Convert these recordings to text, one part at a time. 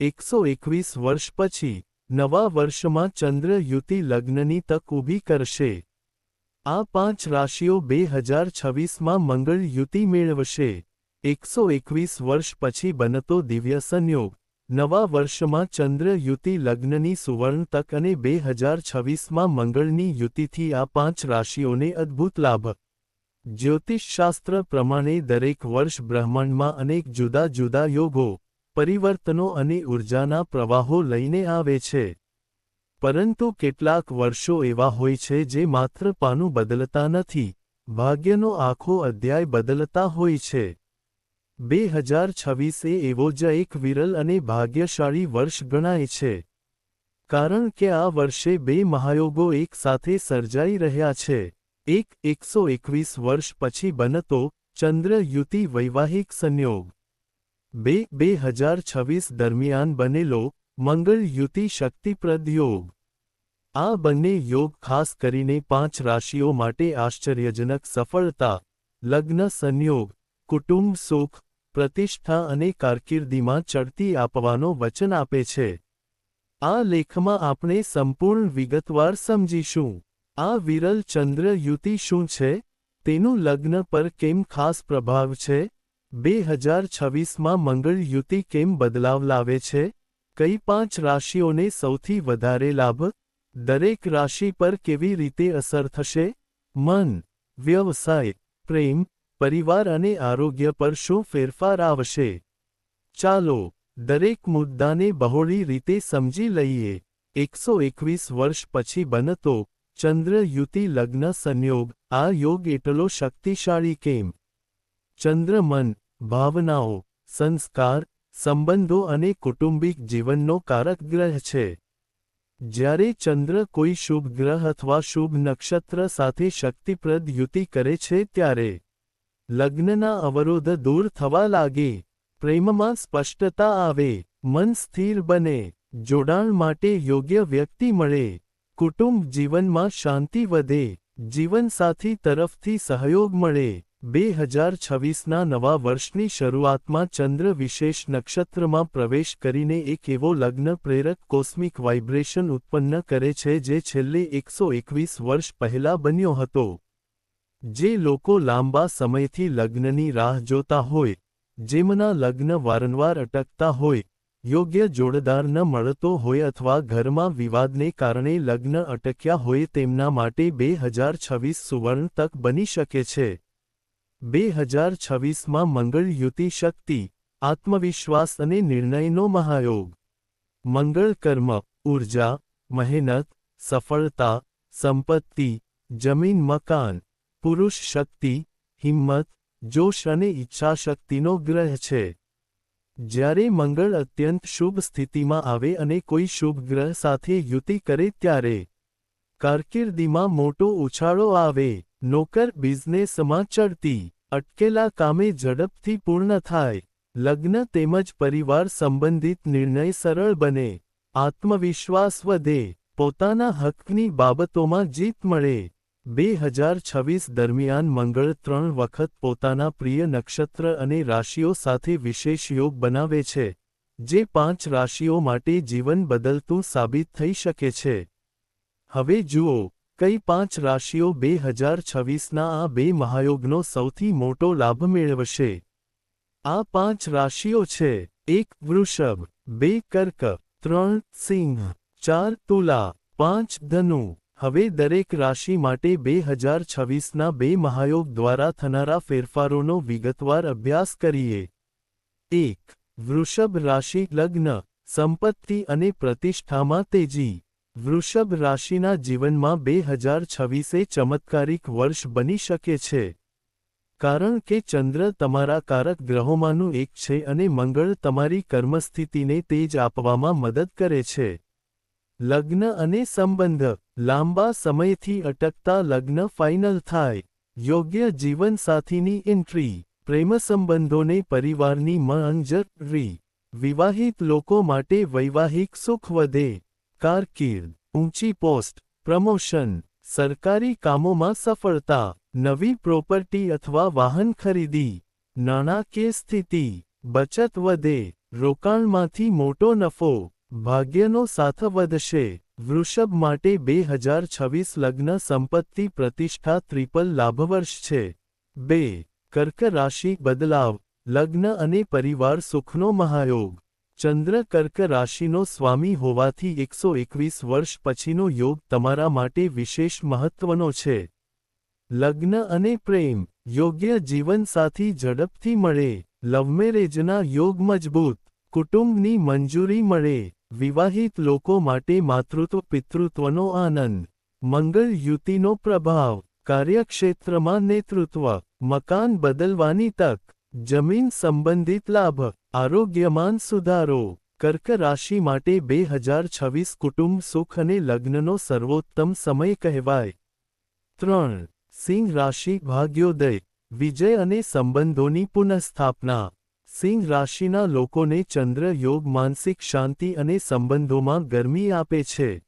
એકસો એકવીસ વર્ષ પછી, નવા વર્ષમાં ચંદ્ર યુતિ લગ્નની તક ઊભી કરશે. આ પાંચ રાશિઓ બે હજાર છવ્વીસમાં મંગળ યુતિ મેળવશે. એકસો એકવીસ વર્ષ પછી બનતો દિવ્ય સંયોગ. નવા વર્ષમાં ચંદ્ર યુતિ લગ્નની સુવર્ણ તક અને બે હજાર છવ્વીસમાં મંગળની યુતિથી આ પાંચ રાશિઓને અદ્ભુત લાભ. જ્યોતિષશાસ્ત્ર પ્રમાણે દરેક વર્ષ બ્રહ્માંડમાં અનેક જુદા જુદા યોગો પરિવર્તનો અને ઊર્જાના પ્રવાહો લઈને આવે છે. પરંતુ કેટલાક વર્ષો એવા હોય છે જે માત્ર પાનું બદલતા નથી, ભાગ્યનો આખો અધ્યાય બદલતા હોય છે. બે હજાર છવ્વીસ એવો જ એક વિરલ અને ભાગ્યશાળી વર્ષ ગણાય છે. કારણ કે આ વર્ષે બે મહાયોગો એક સાથે સર્જાઈ રહ્યા છે. એક એકસો એકવીસ વર્ષ પછી બનતો ચંદ્ર યુતિ વૈવાહિક સંયોગ. બે બે હજાર છવ્વીસ દરમિયાન બનેલો મંગળ યુતિ શક્તિપ્રદ યોગ. આ બંને યોગ ખાસ કરીને પાંચ રાશિઓ માટે આશ્ચર્યજનક સફળતા, લગ્ન સંયોગ, કુટુંબ સુખ, પ્રતિષ્ઠા અને કારકિર્દીમાં ચડતી આપવાનો વચન આપે છે. આ લેખમાં આપણે સંપૂર્ણ વિગતવાર સમજીશું. આ વિરલ ચંદ્ર યુતિ શું છે? તેનું લગ્ન પર કેમ ખાસ પ્રભાવ છે? બે હજાર છવ્વીસમાં મંગળ યુતિ કેમ બદલાવ લાવે છે? કઈ પાંચ રાશિઓને સૌથી વધારે લાભ? દરેક રાશિ પર કેવી રીતે અસર થશે? મન, વ્યવસાય, પ્રેમ, પરિવાર અને આરોગ્ય પર શું ફેરફાર આવશે? ચાલો, દરેક મુદ્દાને બહોળી રીતે સમજી લઈએ. એકસો એકવીસ વર્ષ પછી બનતો ચંદ્ર યુતિ લગ્ન સંયોગ, આ યોગ એટલો શક્તિશાળી કેમ? ચંદ્ર મન ભાવનાઓ, સંસ્કાર, સંબંધો અને કુટુંબિક જીવનનો કારક ગ્રહ છે. જ્યારે ચંદ્ર કોઈ શુભ ગ્રહ અથવા શુભ નક્ષત્ર સાથે શક્તિપ્રદ યુતિ કરે છે ત્યારે લગ્નના અવરોધ દૂર થવા લાગે, પ્રેમમાં સ્પષ્ટતા આવે, મન સ્થિર બને, જોડાણ માટે યોગ્ય વ્યક્તિ મળે, કુટુંબ જીવનમાં શાંતિ વધે, જીવનસાથી તરફથી સહયોગ મળે બે હજાર છવ્વીસના નવા વર્ષની શરૂઆતમાં ચંદ્ર વિશેષ નક્ષત્રમાં પ્રવેશ કરીને એક એવો લગ્ન પ્રેરક કોસ્મિક વાઇબ્રેશન ઉત્પન્ન કરે છે જે છેલ્લે એકસો એકવીસ વર્ષ પહેલા બન્યો હતો. જે લોકો લાંબા સમયથી લગ્નની રાહ જોતા હોય, જેમના લગ્ન વારંવાર અટકતા હોય, યોગ્ય જોડદાર ન મળતો હોય અથવા ઘરમાં વિવાદને કારણે લગ્ન અટક્યા હોય તેમના માટે બે હજાર છવ્વીસ સુવર્ણ તક બની શકે છે. બે હજાર છવ્વીસમાં મંગળ યુતિ શક્તિ, આત્મવિશ્વાસ અને નિર્ણયનો મહાયોગ. મંગળ કર્મ ઊર્જા મહેનત, સફળતા, સંપત્તિ, જમીન મકાન, પુરુષ શક્તિ, હિંમત, જોશ અને ઈચ્છાશક્તિનો ગ્રહ છે. જ્યારે મંગળ અત્યંત શુભ સ્થિતિમાં આવે અને કોઈ શુભ ગ્રહ સાથે યુતિ કરે ત્યારે કારકિર્દીમાં મોટો ઉછાળો આવે. નોકર બિઝનેસમાં ચડતી, અટકેલા કામે ઝડપથી પૂર્ણ થાય, લગ્ન તેમજ પરિવાર સંબંધિત નિર્ણય સરળ બને, આત્મવિશ્વાસ વધે, પોતાના હકની બાબતોમાં જીત મળે. બે હજાર છવ્વીસ દરમિયાન મંગળ ત્રણ વખત પોતાના પ્રિય નક્ષત્ર અને રાશિઓ સાથે વિશેષ યોગ બનાવે છે, જે પાંચ રાશિઓ માટે જીવન બદલતું સાબિત થઈ શકે છે. હવે જુઓ કઈ પાંચ રાશિઓ બે હજાર છવ્વીસના આ બે મહાયોગનો સૌથી મોટો લાભ મેળવશે? આ પાંચ રાશિઓ છે, એક વૃષભ, બે કર્ક, ત્રણ સિંહ, ચાર તુલા, પાંચ ધનુ. હવે દરેક રાશિ માટે બે હજાર છવ્વીસના બે મહાયોગ દ્વારા થનારા ફેરફારોનો વિગતવાર અભ્યાસ કરીએ. એક, વૃષભ રાશિ લગ્ન, સંપત્તિ અને પ્રતિષ્ઠામાં તેજી. વૃષભ રાશિના જીવનમાં બે હજાર છવ્વીસે ચમત્કારિક વર્ષ બની શકે છે. કારણ કે ચંદ્ર તમારા કારક ગ્રહોમાંનું એક છે અને મંગળ તમારી કર્મસ્થિતિને તેજ આપવામાં મદદ કરે છે. લગ્ન અને સંબંધ. લાંબા સમયથી અટકતા લગ્ન ફાઇનલ થાય. યોગ્ય જીવનસાથીની એન્ટ્રી. પ્રેમ સંબંધોને પરિવારની મંજરી વિવાહિત લોકો માટે વૈવાહિક સુખ વધે. કારકિર્દ, ઊંચી પોસ્ટ, પ્રમોશન, સરકારી કામોમાં સફળતા, નવી પ્રોપર્ટી અથવા વાહન ખરીદી, નાણાકીય સ્થિતિ, બચત વધે, રોકાણમાંથી મોટો નફો, ભાગ્યનો સાથ વધશે, વૃષભ માટે બે હજાર છવ્વીસ લગ્ન સંપત્તિ પ્રતિષ્ઠા ત્રિપલ લાભવર્ષ છે. બે, કર્ક રાશિ બદલાવ, લગ્ન અને પરિવાર સુખનો મહાયોગ. ચંદ્ર કર્ક રાશિનો સ્વામી હોવાથી એકસો એકવીસ વર્ષ પછીનો યોગ તમારા માટે વિશેષ મહત્વનો છે. લગ્ન અને પ્રેમ, યોગ્ય જીવનસાથી ઝડપથી મળે, લવમેરેજના યોગ મજબૂત, કુટુંબની મંજૂરી મળે, વિવાહિત લોકો માટે માતૃત્વ, પિતૃત્વનો આનંદ મંગળ યુતિનો પ્રભાવ, કાર્યક્ષેત્રમાં નેતૃત્વ, મકાન બદલવાની તક, જમીન સંબંધિત લાભ આરોગ્યમાન સુધારો. કર્ક રાશિ માટે બે હજાર છવ્વીસ કુટુંબ સુખ અને લગ્નનો સર્વોત્તમ સમય કહેવાય. ત્રણ, સિંહ રાશિ ભાગ્યોદય. વિજય અને સંબંધોની પુનઃસ્થાપના. સિંહ રાશિના લોકોને ચંદ્ર યોગ, માનસિક શાંતિ અને સંબંધોમાં ગરમી આપે છે.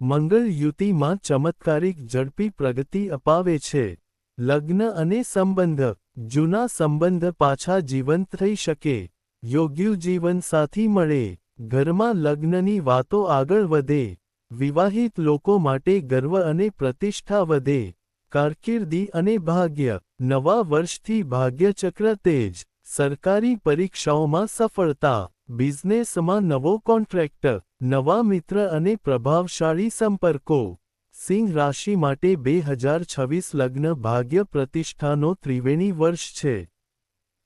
મંગળ યુતિમાં ચમત્કારિક ઝડપી પ્રગતિ અપાવે છે. લગ્ન અને સંબંધ. જૂના સંબંધ પાછા જીવંત થઈ શકે. યોગ્ય જીવનસાથી મળે, ઘરમાં લગ્નની વાતો આગળ વધે, વિવાહિત લોકો માટે ગર્વ અને પ્રતિષ્ઠા વધે, કારકિર્દી અને ભાગ્ય, નવા વર્ષથી ભાગ્યચક્ર તેજ, સરકારી પરીક્ષાઓમાં સફળતા, બિઝનેસમાં નવો કોન્ટ્રાક્ટ, નવા મિત્ર અને પ્રભાવશાળી સંપર્કો. સિંહ રાશિ માટે બે હજાર છવ્વીસ લગ્ન ભાગ્ય પ્રતિષ્ઠાનો ત્રિવેણી વર્ષ છે.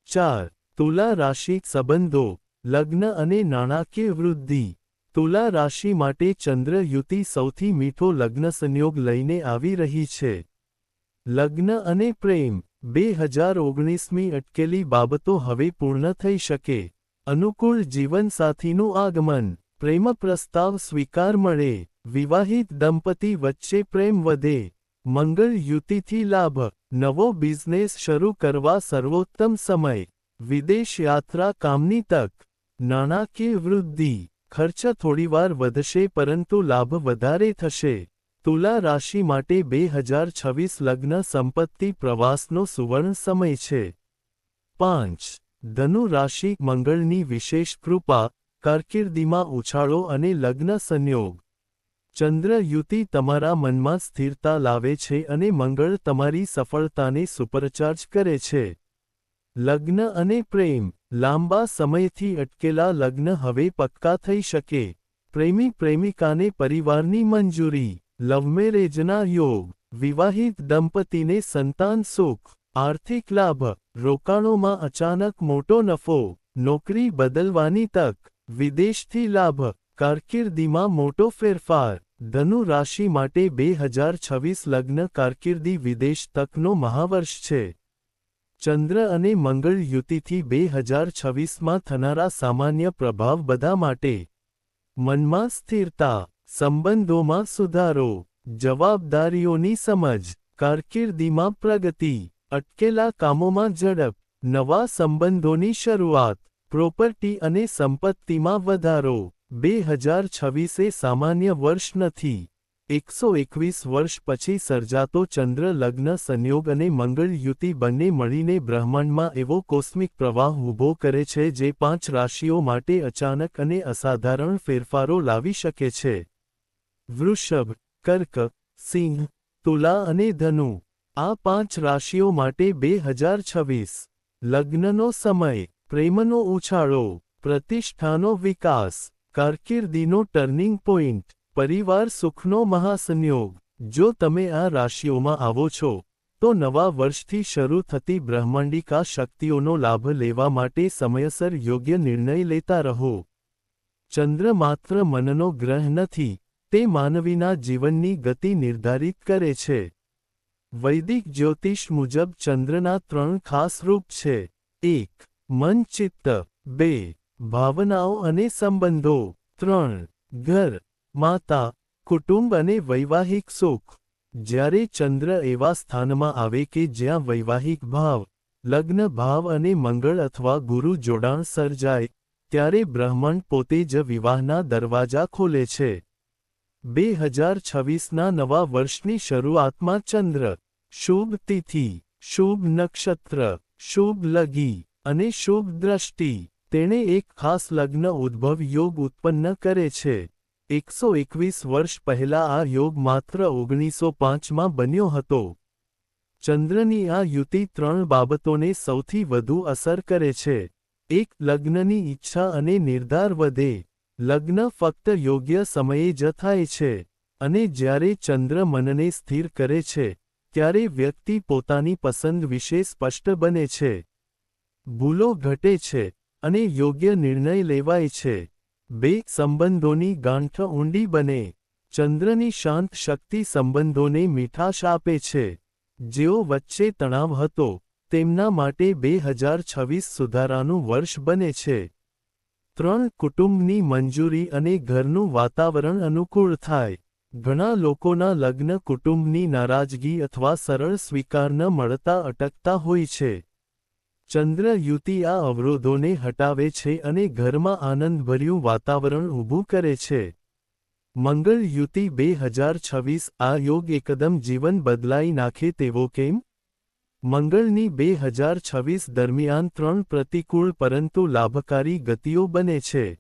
ચાર તુલા રાશિ સંબંધો, લગ્ન અને નાણાકીય વૃદ્ધિ. તુલા રાશિ માટે ચંદ્ર યુતિ સૌથી મીઠો લગ્ન સંયોગ લઈને આવી રહી છે. લગ્ન અને પ્રેમ, બે હજાર ઓગણીસમી અટકેલી બાબતો હવે પૂર્ણ થઈ શકે. અનુકૂળ જીવનસાથીનું આગમન, પ્રેમ પ્રસ્તાવ સ્વીકાર મળે, વિવાહિત દંપતી વચ્ચે પ્રેમ વધે. મંગળ યુતિથી લાભ, નવો બિઝનેસ શરૂ કરવા સર્વોત્તમ સમય. વિદેશ યાત્રા કામની તક. નાણાકીય વૃદ્ધિ. ખર્ચ થોડીવાર વધશે પરંતુ લાભ વધારે થશે. તુલા રાશિ માટે બે હજાર છવ્વીસ લગ્ન સંપત્તિ પ્રવાસનો સુવર્ણ સમય છે. પાંચ. ધનુ રાશિ મંગળની વિશેષ કૃપા, કારકિર્દીમાં ઉછાળો અને લગ્ન સંયોગ. ચંદ્ર યુતિ તમારા મનમાં સ્થિરતા લાવે છે અને મંગળ તમારી સફળતાને સુપરચાર્જ કરે છે. લગ્ન અને પ્રેમ લાંબા સમયથી અટકેલા લગ્ન હવે પક્કા થઈ શકે. પ્રેમી પ્રેમિકાને પરિવારની મંજૂરી લવમેરેજના યોગ, વિવાહિત દંપતીને સંતાન સુખ, આર્થિક લાભ, રોકાણોમાં અચાનક મોટો નફો, નોકરી બદલવાની તક, વિદેશથી લાભ, કારકિર્દીમાં મોટો ફેરફાર. ધનુ રાશિ માટે બે હજાર છવ્વીસ લગ્ન કારકિર્દી વિદેશ તકનો મહાવર્ષ છે. ચંદ્ર અને મંગળ યુતિથી બે હજાર છવ્વીસમાં થનારા સામાન્ય પ્રભાવ બધા માટે મનમાં સ્થિરતા, સંબંધોમાં સુધારો, જવાબદારીઓની સમજ, કારકિર્દીમાં પ્રગતિ, અટકેલા કામોમાં ઝડપ, નવા સંબંધોની શરૂઆત, પ્રોપર્ટી અને સંપત્તિમાં વધારો. બે હજાર છવ્વીસે સામાન્ય વર્ષ નથી. એકસો એકવીસ વર્ષ પછી સર્જાતો ચંદ્ર લગ્ન સંયોગ અને મંગળ યુતિ બંને મળીને બ્રહ્માંડમાં એવો કોસ્મિક પ્રવાહ ઊભો કરે છે જે પાંચ રાશિઓ માટે અચાનક અને અસાધારણ ફેરફારો લાવી શકે છે. વૃષભ, કર્ક, સિંહ, તુલા અને ધનુ આ પાંચ રાશિઓ માટે બે હજાર છવ્વીસ. લગ્નનો સમય, પ્રેમનો ઉછાળો, પ્રતિષ્ઠાનો વિકાસ, કારકિર્દીનો ટર્નિંગ પોઇન્ટ પરિવાર સુખનો મહાસંયોગ. જો તમે આ રાશિઓમાં આવો છો, તો નવા વર્ષથી શરૂ થતી બ્રહ્માંડિકા શક્તિઓનો લાભ લેવા માટે સમયસર યોગ્ય નિર્ણય લેતા રહો. ચંદ્ર માત્ર મનનો ગ્રહ નથી, તે માનવીના જીવનની ગતિ નિર્ધારિત કરે છે. વૈદિક જ્યોતિષ મુજબ ચંદ્રના ત્રણ ખાસ રૂપ છે. એક, મન, ચિત્ત. બે, ભાવનાઓ અને સંબંધો. ત્રણ, ઘર. માતા, કુટુંબ અને વૈવાહિક સુખ. જ્યારે ચંદ્ર એવા સ્થાનમાં આવે કે જ્યાં વૈવાહિક ભાવ, લગ્ન ભાવ અને મંગળ અથવા ગુરુ જોડાણ સર્જાય, ત્યારે બ્રહ્માંડ પોતે જ વિવાહના દરવાજા ખોલે છે. બે હજાર છવ્વીસના નવા વર્ષની શરૂઆતમાં ચંદ્ર, શુભ તિથિ, શુભ નક્ષત્ર, શુભ લગી અને શુભ દ્રષ્ટિ, તેણે એક ખાસ લગ્ન ઉદ્ભવ યોગ ઉત્પન્ન કરે છે. એકસો એકવીસ વર્ષ પહેલા આ યોગ માત્ર ઓગણીસો પાંચમાં બન્યો હતો. ચંદ્રની આ યુતિ ત્રણ બાબતોને સૌથી વધુ અસર કરે છે. એક, લગ્નની ઈચ્છા અને નિર્ધાર વધે. લગ્ન ફક્ત યોગ્ય સમયે જ થાય છે અને જ્યારે ચંદ્ર મનને સ્થિર કરે છે, ત્યારે વ્યક્તિ પોતાની પસંદ વિશે સ્પષ્ટ બને છે. ભૂલો ઘટે છે અને યોગ્ય નિર્ણય લેવાય છે. બે સંબંધોની ગાંઠ ઊંડી બને. ચંદ્રની શાંત શક્તિ સંબંધોને મીઠાશ આપે છે. જેઓ વચ્ચે તણાવ હતો, તેમના માટે બે હજાર છવ્વીસ સુધારાનું વર્ષ બને છે. ત્રણ કુટુંબની મંજૂરી અને ઘરનું વાતાવરણ અનુકૂળ થાય. ઘણા લોકોના લગ્ન કુટુંબની નારાજગી અથવા સરળ સ્વીકાર ન મળતા અટકતા હોય છે. ચંદ્ર યુતિ આ અવરોધોને હટાવે છે અને ઘરમાં આનંદભર્યું વાતાવરણ ઊભું કરે છે. મંગળ યુતિ બે હજાર છવ્વીસ આ યોગ એકદમ જીવન બદલાઈ નાખે તેવો કેમ? મંગળની બે હજાર છવ્વીસ દરમિયાન ત્રણ પ્રતિકૂળ પરંતુ લાભકારી ગતિઓ બને છે.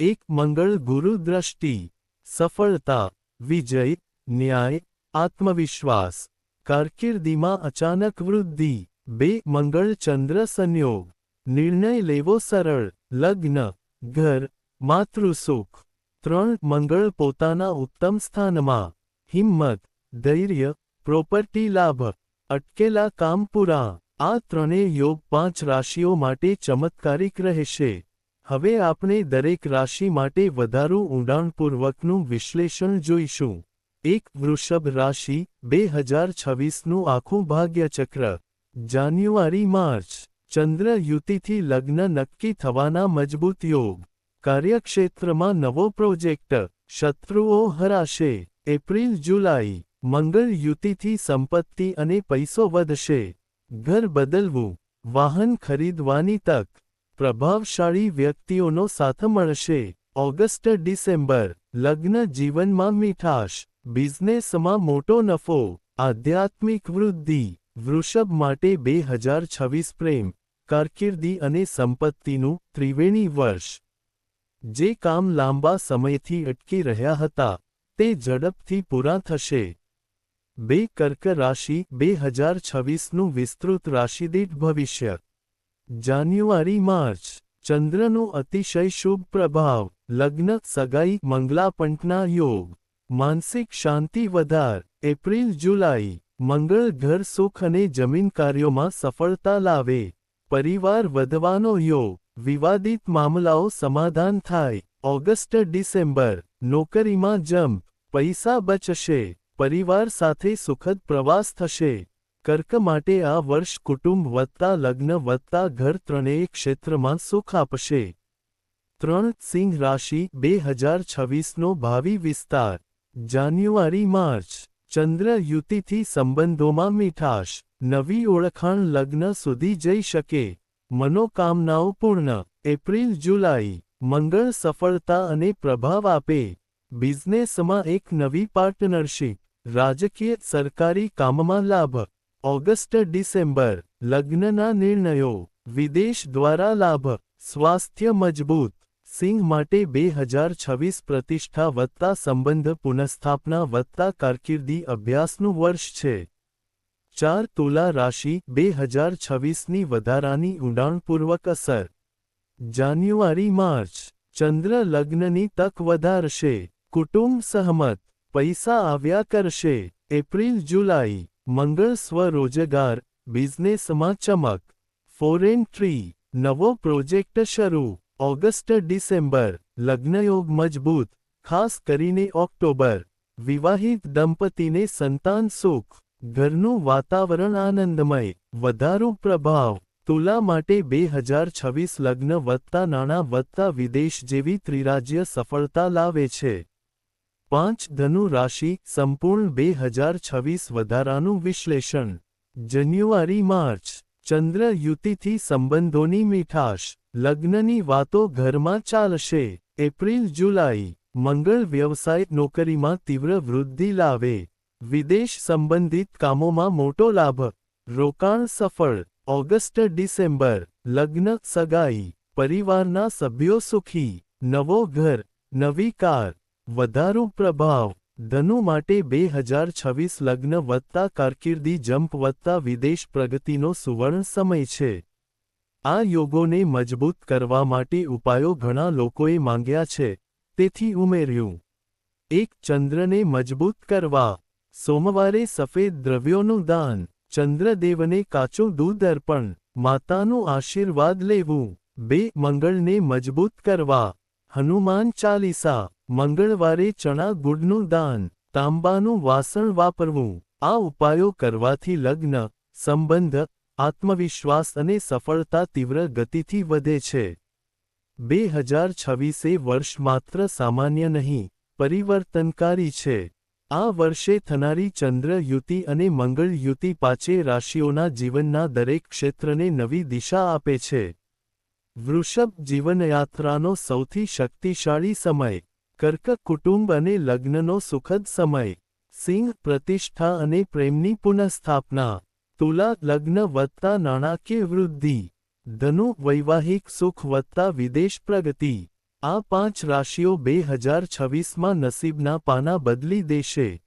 એક, મંગળ ગુરુ દ્રષ્ટિ, સફળતા, વિજય, ન્યાય, આત્મવિશ્વાસ, કારકિર્દીમાં અચાનક વૃદ્ધિ. બે મંગળ ચંદ્ર સંયોગ. નિર્ણય લેવો સરળ. લગ્ન. ઘર. માતૃસુખ. ત્રણ. મંગળ પોતાના ઉત્તમ સ્થાનમાં. હિંમત. ધૈર્ય. પ્રોપર્ટી લાભ. અટકેલા કામ પૂરા. આ ત્રણેય યોગ પાંચ રાશિઓ માટે ચમત્કારિક રહેશે. હવે આપણે દરેક રાશિ માટે વધારું ઊંડાણપૂર્વકનું વિશ્લેષણ જોઈશું. એક વૃષભ રાશિ, બે હજાર છવ્વીસનું આખું ભાગ્યચક્ર. જાન્યુઆરી, માર્ચ. ચંદ્ર યુતિથી લગ્ન નક્કી થવાના મજબૂત યોગ. કાર્યક્ષેત્રમાં નવો પ્રોજેક્ટ. શત્રુઓ હરાશે. એપ્રિલ, જુલાઈ. મંગળ યુતિથી સંપત્તિ અને પૈસો વધશે. ઘર બદલવું. વાહન ખરીદવાની તક. પ્રભાવશાળી વ્યક્તિઓનો સાથ મળશે. ઓગસ્ટ, ડિસેમ્બર. લગ્ન જીવનમાં મીઠાશ. બિઝનેસમાં મોટો નફો. આધ્યાત્મિક વૃદ્ધિ. વૃષભ માટે બે હજાર છવ્વીસ પ્રેમ, કારકિર્દી અને સંપત્તિનું ત્રિવેણી વર્ષ. જે કામ લાંબા સમયથી અટકી રહ્યા હતા, તે ઝડપથી પૂરા થશે. બે કર્ક રાશિ બે હજાર છવ્વીસનું વિસ્તૃત રાશિદીઠ ભવિષ્ય. જાન્યુઆરી, માર્ચ. ચંદ્રનો અતિશય શુભ પ્રભાવ, લગ્ન, સગાઈ મંગલાપંટના યોગ. માનસિક શાંતિ વધાર, એપ્રિલ, જુલાઈ. મંગળ, ઘર, સુખ અને જમીન કાર્યોમાં સફળતા લાવે. પરિવાર વધવાનો યોગ વિવાદિત મામલાઓ સમાધાન થાય. August, December. નોકરીમાં જમ્પ પૈસા બચશે. પરિવાર સાથે સુખદ પ્રવાસ થશે. કર્ક માટે આ વર્ષ કુટુંબ વધતા, લગ્ન વધતા, ઘર ત્રણેય ક્ષેત્રમાં સુખ આપશે. ત્રણ સિંહ રાશિ, બે હજાર છવ્વીસનો ભાવિ વિસ્તાર. જાન્યુઆરી, માર્ચ. ચંદ્ર યુતિથી સંબંધોમાં મીઠાશ, નવી ઓળખાણ લગ્ન સુધી જઈ શકે. મનોકામનાઓ પૂર્ણ, એપ્રિલ, જુલાઈ, મંગળ સફળતા અને પ્રભાવ આપે. બિઝનેસમાં એક નવી પાર્ટનરશીપ, રાજકીય, સરકારી કામમાં લાભ. ઓગસ્ટ, ડિસેમ્બર, લગ્નના નિર્ણયો, વિદેશ દ્વારા લાભ. સ્વાસ્થ્ય મજબૂત. સિંહ માટે બે હજાર છવ્વીસ પ્રતિષ્ઠા વત્તા સંબંધ પુનઃસ્થાપના વત્તા કારકિર્દી અભ્યાસનું વર્ષ છે. ચાર તુલા રાશિ બે હજાર છવ્વીસની વધારાની ઊંડાણપૂર્વક અસર. જાન્યુઆરી, માર્ચ. ચંદ્ર લગ્નની તક વધારશે. કુટુંબ સહમત. પૈસા આવ્યા કરશે. એપ્રિલ, જુલાઈ. મંગળ, સ્વરોજગાર. બિઝનેસમાં ચમક. Foreign trip. નવો પ્રોજેક્ટ શરૂ. ઓગસ્ટ ડિસેમ્બર, લગ્નયોગ મજબૂત, ખાસ કરીને ઓક્ટોબર. વિવાહિત દંપતીને સંતાન સુખ, ઘરનું વાતાવરણ આનંદમય, વધારો પ્રભાવ. તુલા માટે બે હજાર છવ્વીસ લગ્ન વધતા નાણાં વધતા વિદેશ જેવી ત્રિરાજ્ય સફળતા લાવે છે. પાંચ ધનુ રાશિ સંપૂર્ણ બે હજાર છવ્વીસ વધારાનું વિશ્લેષણ. જાન્યુઆરી માર્ચ ચંદ્ર યુતિથી સંબંધોની મીઠાશ. લગ્નની વાતો ઘરમાં ચાલશે. એપ્રિલ, જુલાઈ. મંગળ વ્યવસાય નોકરીમાં તીવ્ર વૃદ્ધિ લાવે. વિદેશ સંબંધિત કામોમાં મોટો લાભ. રોકાણ સફળ. ઓગસ્ટ, ડિસેમ્બર. લગ્ન સગાઈ. પરિવારના સભ્યો સુખી. નવો ઘર. નવી કાર. વધારો પ્રભાવ. ધનુ માટે બે હજાર છવ્વીસ લગ્ન વત્તા કારકિર્દી જંપ વત્તા વિદેશ પ્રગતિનો સુવર્ણ સમય છે. આ યોગોને મજબૂત કરવા માટે ઉપાયો ઘણા લોકોએ માંગ્યા છે. તેથી ઉમેર્યું. એક, ચંદ્રને મજબૂત કરવા. સોમવારે સફેદ દ્રવ્યોનું દાન. ચંદ્રદેવને કાચું દૂધ અર્પણ. માતાનું આશીર્વાદ લેવું. બે, મંગળને મજબૂત કરવા. હનુમાન ચાલીસા. મંગળવારે ચણા ગુડનું દાન, તાંબાનું વાસણ વાપરવું, આ ઉપાયો કરવાથી લગ્ન, સંબંધ, આત્મવિશ્વાસ અને સફળતા તીવ્ર ગતિથી વધે છે. બે હજાર છવ્વીસે વર્ષ માત્ર સામાન્ય નહીં, પરિવર્તનકારી છે. આ વર્ષે થનારી ચંદ્ર યુતિ અને મંગળ યુતિ પાછે રાશિઓના જીવનના દરેક ક્ષેત્રને નવી દિશા આપે છે. વૃષભ જીવનયાત્રાનો સૌથી શક્તિશાળી સમય કર્ક કુટુંબ અને લગ્નનો સુખદ સમય. સિંહ પ્રતિષ્ઠા અને પ્રેમની પુનઃસ્થાપના. તુલા લગ્ન વત્તા નાણાકીય વૃદ્ધિ. ધનુ વૈવાહિક સુખ વત્તા વિદેશ પ્રગતિ. આ પાંચ રાશિઓ બે હજાર છવ્વીસમાં નસીબના પાના બદલી દેશે.